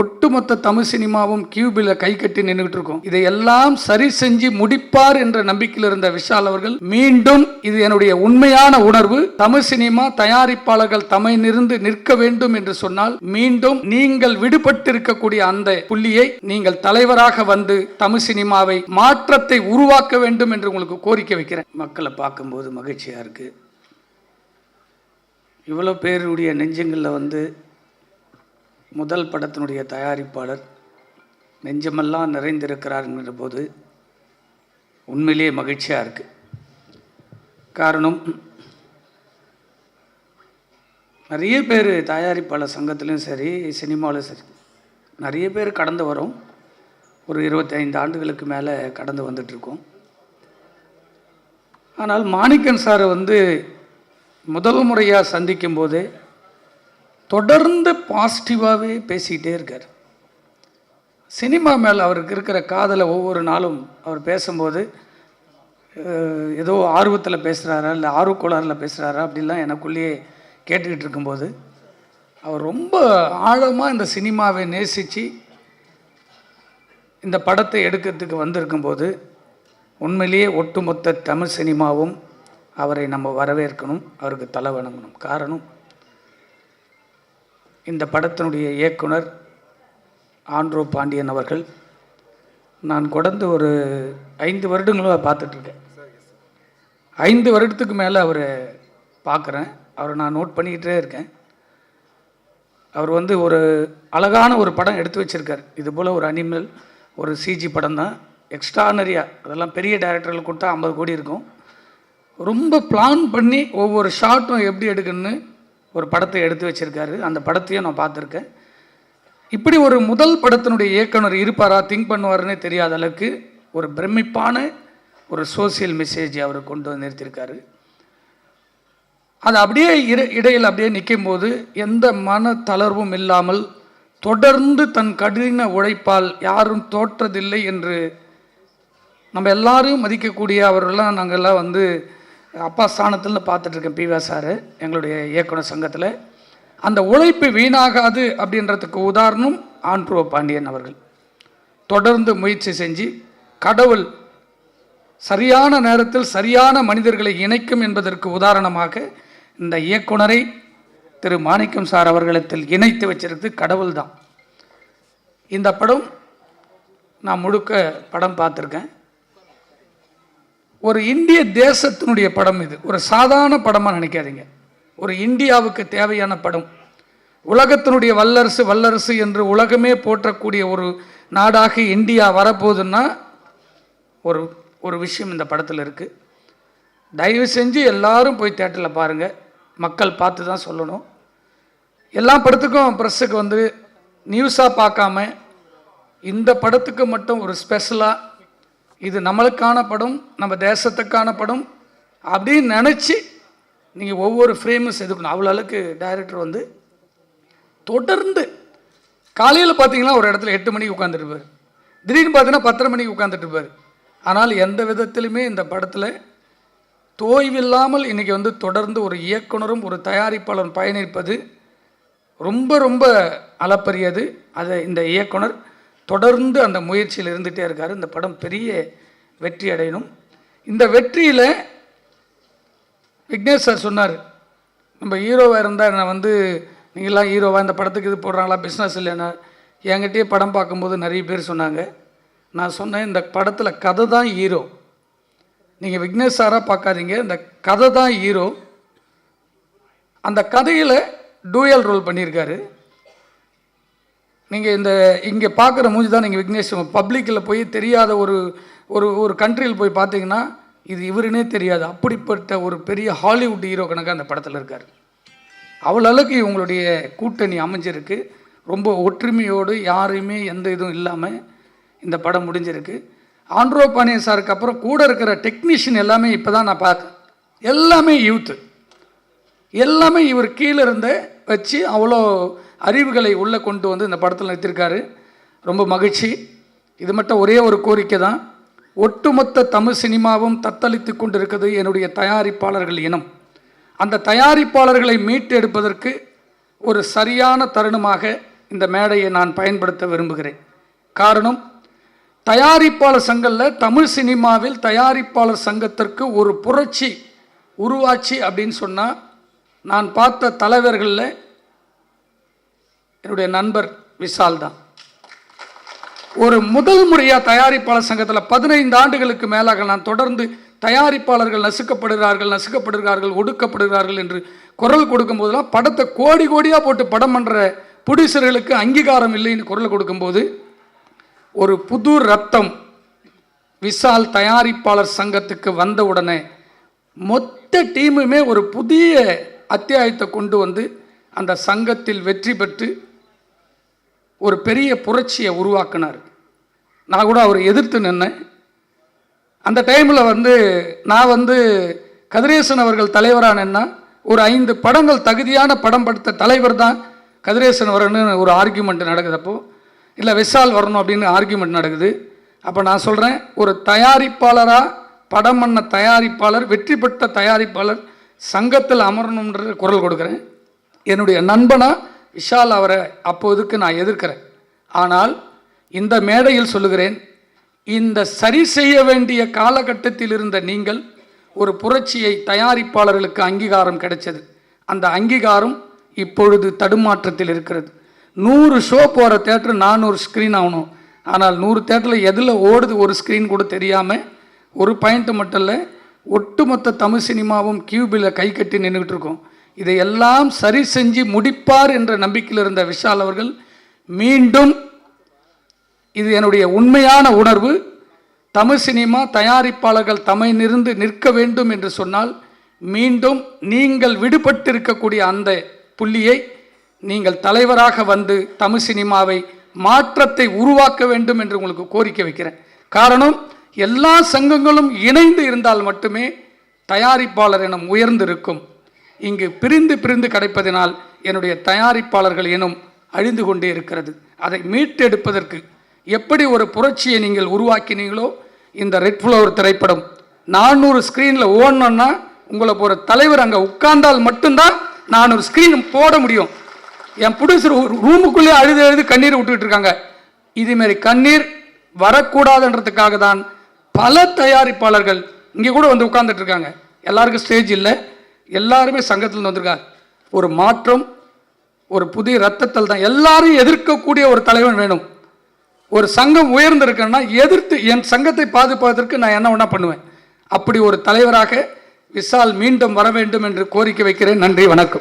ஒட்டுமொத்த தமிழ் சினிமாவும் கியூபில் கை கட்டி நின்றுகிட்டு இருக்கோம் இதையெல்லாம் சரி செஞ்சு முடிப்பார் என்ற நம்பிக்கையில் இருந்த விஷால் அவர்கள் மீண்டும் இது என்னுடைய உண்மையான உணர்வு. தமிழ் சினிமா தயாரிப்பாளர்கள் தமையிலிருந்து நிற்க வேண்டும் என்று சொன்னால் மீண்டும் நீங்கள் விடுபட்டிருக்கக்கூடிய அந்த புள்ளியை நீங்கள் தலைவராக வந்து தமிழ் சினிமாவை மாற்றத்தை உருவாக்க வேண்டும் என்று உங்களுக்கு கோரிக்கை வைக்கிறேன். மக்களை பார்க்கும்போது மகிழ்ச்சியா இருக்கு. இவ்வளோ பேருடைய நெஞ்சங்களில் வந்து முதல் படத்தினுடைய தயாரிப்பாளர் நெஞ்சமெல்லாம் நிறைந்திருக்கிறார் என்கிற போது உண்மையிலேயே மகிழ்ச்சியாக இருக்குது காரணம் நிறைய பேர் தயாரிப்பாளர் சங்கத்துலேயும் சரி சினிமாவிலும் சரி நிறைய பேர் கடந்து வரோம். ஒரு இருபத்தைந்து ஆண்டுகளுக்கு மேலே கடந்து வந்துட்ருக்கோம் ஆனால் மாணிக்கன் சாரை வந்து முதல் முறையாக சந்திக்கும்போது தொடர்ந்து பாசிட்டிவாகவே பேசிக்கிட்டே இருக்கார். சினிமா மேலே அவருக்கு இருக்கிற காதலை ஒவ்வொரு நாளும் அவர் பேசும்போது ஏதோ ஆர்வத்தில் பேசுகிறாரா இல்லை ஆர்வக்கோளாறில் பேசுகிறாரா அப்படிலாம் எனக்குள்ளேயே கேட்டுக்கிட்டு இருக்கும்போது அவர் ரொம்ப ஆழமாக இந்த சினிமாவை நேசித்து இந்த படத்தை எடுக்கிறதுக்கு வந்திருக்கும்போது உண்மையிலேயே ஒட்டுமொத்த தமிழ் சினிமாவும் அவரை நம்ம வரவேற்கணும் அவருக்கு தலை வணங்கணும். காரணம் இந்த படத்தினுடைய இயக்குனர் ஆண்ட்ரோ பாண்டியன் அவர்கள். நான் கொடந்து ஒரு ஐந்து வருடங்களாக பார்த்துட்ருக்கேன். ஐந்து வருடத்துக்கு மேலே அவரை பார்க்குறேன். அவரை நான் நோட் பண்ணிக்கிட்டே இருக்கேன். அவர் வந்து ஒரு அழகான ஒரு படம் எடுத்து வச்சிருக்கார். இது போல் ஒரு அனிமல் ஒரு சிஜி படம் தான். எக்ஸ்ட்ரானரியாக அதெல்லாம் பெரிய டைரக்டர்கள் கொடுத்தா ஐம்பது கோடி இருக்கும். ரொம்ப பிளான் பண்ணி ஒவ்வொரு ஷாட்டும் எப்படி எடுக்கணும்னு ஒரு படத்தை எடுத்து வச்சிருக்காரு. அந்த படத்தையும் நான் பார்த்துருக்கேன். இப்படி ஒரு முதல் படத்தினுடைய இயக்குனர் இருப்பாரா திங்க் பண்ணுவாருன்னே தெரியாத அளவுக்கு ஒரு பிரமிப்பான ஒரு சோசியல் மெசேஜ் அவர் கொண்டு வந்து நிறுத்தியிருக்காரு. அது அப்படியே இட இடையில் அப்படியே நிற்கும் போது எந்த மன தளர்வும் இல்லாமல் தொடர்ந்து தன் கடின உழைப்பால் யாரும் தோற்றதில்லை என்று நம்ம எல்லாரையும் மதிக்கக்கூடிய அவர்கள்லாம் நாங்கள்லாம் வந்து அப்பா ஸ்தானத்தில் பார்த்துட்ருக்கேன் பிவா சார் எங்களுடைய இயக்குனர் சங்கத்தில். அந்த உழைப்பு வீணாகாது அப்படின்றதுக்கு உதாரணம் ஆண்ட்ரோ பாண்டியன் அவர்கள். தொடர்ந்து முயற்சி செஞ்சு கடவுள் சரியான நேரத்தில் சரியான மனிதர்களை இணைக்கும் என்பதற்கு உதாரணமாக இந்த இயக்குனரை திரு மாணிக்கம் சார் அவர்களிடத்தில் இணைத்து வச்சிருக்கு கடவுள் தான் இந்த படம் நான் முழுக்க படம் பார்த்துருக்கேன். ஒரு இந்திய தேசத்தினுடைய படம் இது. ஒரு சாதாரண படமாக நினைக்காதீங்க. ஒரு இந்தியாவுக்கு தேவையான படம். உலகத்தினுடைய வல்லரசு வல்லரசு என்று உலகமே போற்றக்கூடிய ஒரு நாடாக இந்தியா வரப்போகுதுன்னா ஒரு ஒரு விஷயம் இந்த படத்தில் இருக்குது தயவு செஞ்சு எல்லாரும் போய் தேட்டரில் பாருங்கள் மக்கள் பார்த்து தான் சொல்லணும். எல்லா படத்துக்கும் ப்ரெஸ்ஸுக்கு வந்து நியூஸாக பார்க்காம இந்த படத்துக்கு மட்டும் ஒரு ஸ்பெஷலாக இது நம்மளுக்கான படம் நம்ம தேசத்துக்கான படம் அப்படின்னு நினச்சி நீங்கள் ஒவ்வொரு ஃப்ரேமும் செதுக்கணும் அவ்வளோ அளவுக்கு டைரக்டர் வந்து தொடர்ந்து காலையில் பார்த்தீங்கன்னா ஒரு இடத்துல எட்டு மணிக்கு உட்காந்துருப்பார் திடீர்னு பார்த்தீங்கன்னா பத்தரை மணிக்கு உட்காந்துட்டுருப்பார் ஆனால் எந்த விதத்திலுமே இந்த படத்தில் தோய்வில்லாமல் இன்றைக்கி வந்து தொடர்ந்து ஒரு இயக்குனரும் ஒரு தயாரிப்பாளரும் பயணிப்பது ரொம்ப ரொம்ப அளப்பரியது. அதை இந்த இயக்குனர் தொடர்ந்து அந்த முயற்சியில் இருந்துகிட்டே இருக்கார். இந்த படம் பெரிய வெற்றி அடையணும். இந்த வெற்றியில் விக்னேஷ் சார் சொன்னார் நம்ம ஹீரோவாக இருந்தால் நான் வந்து நீங்களாம் ஹீரோவாக இந்த படத்துக்கு இது போடுறாங்களா பிஸ்னஸ் இல்லைன்னா. என்கிட்டயே படம் பார்க்கும்போது நிறைய பேர் சொன்னாங்க. நான் சொன்னேன் இந்த படத்தில் கதை தான் ஹீரோ. நீங்கள் விக்னேஷ் சாராக பார்க்காதீங்க. இந்த கதை தான் ஹீரோ. அந்த கதையில் டூயல் ரோல் பண்ணியிருக்காரு. நீங்கள் இந்த இங்கே பார்க்குற மூஞ்சி தான் நீங்கள் விக்னேஷ். பப்ளிக்கில் போய் தெரியாத ஒரு ஒரு ஒரு கண்ட்ரியில் போய் பார்த்தீங்கன்னா இது இவருனே தெரியாது. அப்படிப்பட்ட ஒரு பெரிய ஹாலிவுட் ஹீரோ கணக்காக அந்த படத்தில் இருக்கார். அவ்வளோ அளவுக்கு இவங்களுடைய கூட்டணி அமைஞ்சிருக்கு. ரொம்ப ஒற்றுமையோடு யாரையுமே எந்த இதுவும் இல்லாமல் இந்த படம் முடிஞ்சிருக்கு. ஆண்ட்ரோ பாண்டியன் சாருக்கு அப்புறம் கூட இருக்கிற டெக்னீஷியன் எல்லாமே இப்போ தான் நான் பார்க்க எல்லாமே யூத்து எல்லாமே இவர் கீழே இருந்து வச்சு அவ்வளோ அறிவுகளை உள்ளே கொண்டு வந்து இந்த படத்தில் நிறுத்திருக்காரு ரொம்ப மகிழ்ச்சி. இது மட்டும் ஒரே ஒரு கோரிக்கை தான். ஒட்டுமொத்த தமிழ் சினிமாவும் தத்தளித்து கொண்டிருக்கிறது என்னுடைய தயாரிப்பாளர்கள் இனம். அந்த தயாரிப்பாளர்களை மீட்டெடுப்பதற்கு ஒரு சரியான தருணமாக இந்த மேடையை நான் பயன்படுத்த விரும்புகிறேன். காரணம் தயாரிப்பாளர் சங்கத்தில் தமிழ் சினிமாவில் தயாரிப்பாளர் சங்கத்திற்கு ஒரு புரட்சி உருவாச்சு அப்படின்னு சொன்னால் நான் பார்த்த தலைவர்களில் என்னுடைய நண்பர் விஷால் தான். ஒரு முதல் முறையாக தயாரிப்பாளர் சங்கத்தில் பதினைந்து ஆண்டுகளுக்கு மேலாக நான் தொடர்ந்து தயாரிப்பாளர்கள் நசுக்கப்படுகிறார்கள் நசுக்கப்படுகிறார்கள் ஒடுக்கப்படுகிறார்கள் என்று குரல் கொடுக்கும் போதெல்லாம் படத்தை கோடி கோடியாக போட்டு படம் பண்ணுற புடிசர்களுக்கு அங்கீகாரம் இல்லைன்னு குரல் கொடுக்கும்போது ஒரு புது ரத்தம் விஷால் தயாரிப்பாளர் சங்கத்துக்கு வந்த உடனே மொத்த டீமுமே ஒரு புதிய அத்தியாயத்தை கொண்டு வந்து அந்த சங்கத்தில் வெற்றி பெற்று ஒரு பெரிய புரட்சியை உருவாக்கினார். நான் கூட அவரை எதிர்த்து நின்னேன். அந்த டைமில் வந்து நான் வந்து கதிரேசன் அவர்கள் தலைவரானேன்னா ஒரு ஐந்து படங்கள் தகுதியான படம் படுத்த தலைவர் தான் கதிரேசன் வரணும்னு ஒரு ஆர்கியூமெண்ட் நடக்குதப்போ இல்லை விஷால் வரணும் அப்படின்னு ஆர்கியூமெண்ட் நடக்குது. அப்போ நான் சொல்கிறேன் ஒரு தயாரிப்பாளராக படம் பண்ண தயாரிப்பாளர் வெற்றி பெற்ற தயாரிப்பாளர் சங்கத்தில் அமரணுன்ற குரல் கொடுக்குறேன். என்னுடைய நண்பனா விஷால் அவரை அப்போதுக்கு நான் எதிர்க்கிறேன். ஆனால் இந்த மேடையில் சொல்லுகிறேன் இந்த சரி செய்ய வேண்டிய காலகட்டத்தில் இருந்த நீங்கள் ஒரு புரட்சியை தயாரிப்பாளர்களுக்கு அங்கீகாரம் கிடைச்சது. அந்த அங்கீகாரம் இப்பொழுது தடுமாற்றத்தில் இருக்கிறது. நூறு ஷோ போகிற தேட்டர் நானூறு ஸ்க்ரீன் ஆகணும். ஆனால் நூறு தேட்டரில் எதில் ஓடுது ஒரு ஸ்க்ரீன் கூட தெரியாமல் ஒரு பாயிண்ட்டு மட்டும் இல்லை ஒட்டுமொத்த தமிழ் சினிமாவும் கியூபில் கை கட்டி நின்றுக்கிட்டு இருக்கோம். இதையெல்லாம் சரி செஞ்சு முடிப்பார் என்ற நம்பிக்கையில் இருந்த விஷால் அவர்கள் மீண்டும் இது என்னுடைய உண்மையான உணர்வு. தமிழ் சினிமா தயாரிப்பாளர்கள் தமையிலிருந்து நிற்க வேண்டும் என்று சொன்னால் மீண்டும் நீங்கள் விடுபட்டிருக்கக்கூடிய அந்த புள்ளியை நீங்கள் தலைவராக வந்து தமிழ் சினிமாவை மாற்றத்தை உருவாக்க வேண்டும் என்று உங்களுக்கு கோரிக்கை வைக்கிறேன். காரணம் எல்லா சங்கங்களும் இணைந்து இருந்தால் மட்டுமே தயாரிப்பாளர் எனும் உயர்ந்திருக்கும். இங்கு பிரிந்து பிரிந்து கிடைப்பதினால் என்னுடைய தயாரிப்பாளர்கள் எனும் அழிந்து கொண்டே இருக்கிறது. அதை மீட்டெடுப்பதற்கு எப்படி ஒரு புரட்சியை நீங்கள் உருவாக்கினீங்களோ இந்த ரெட் ஃப்ளவர் திரைப்படம் நானூறு ஸ்க்ரீனில் ஓடணும்னா உங்களை ஒரு தலைவர் அங்கே உட்கார்ந்தால் மட்டும்தான் நானூறு ஸ்க்ரீன் போட முடியும். என் ப்ரொடியூசர் ரூமுக்குள்ளே அழுது அழுது கண்ணீர் விட்டுக்கிட்டு இருக்காங்க. இதுமாரி கண்ணீர் வரக்கூடாதுன்றதுக்காக தான் பல தயாரிப்பாளர்கள் இங்கே கூட வந்து உட்கார்ந்துட்டு இருக்காங்க. எல்லாருக்கும் ஸ்டேஜ் இல்லை. எல்லாருமே சங்கத்தில் வந்திருக்காங்க. ஒரு மாற்றம் ஒரு புதிய ரத்தத்தில் தான். எல்லாரும் எதிர்க்கக்கூடிய ஒரு தலைவன் வேணும். ஒரு சங்கம் உயர்ந்திருக்கேன்னா எதிர்த்து என் சங்கத்தை பாதுகாப்பதற்கு நான் என்ன ஒன்றா பண்ணுவேன். அப்படி ஒரு தலைவராக விஷால் மீண்டும் வர வேண்டும் என்று கோரிக்கை வைக்கிறேன். நன்றி வணக்கம்.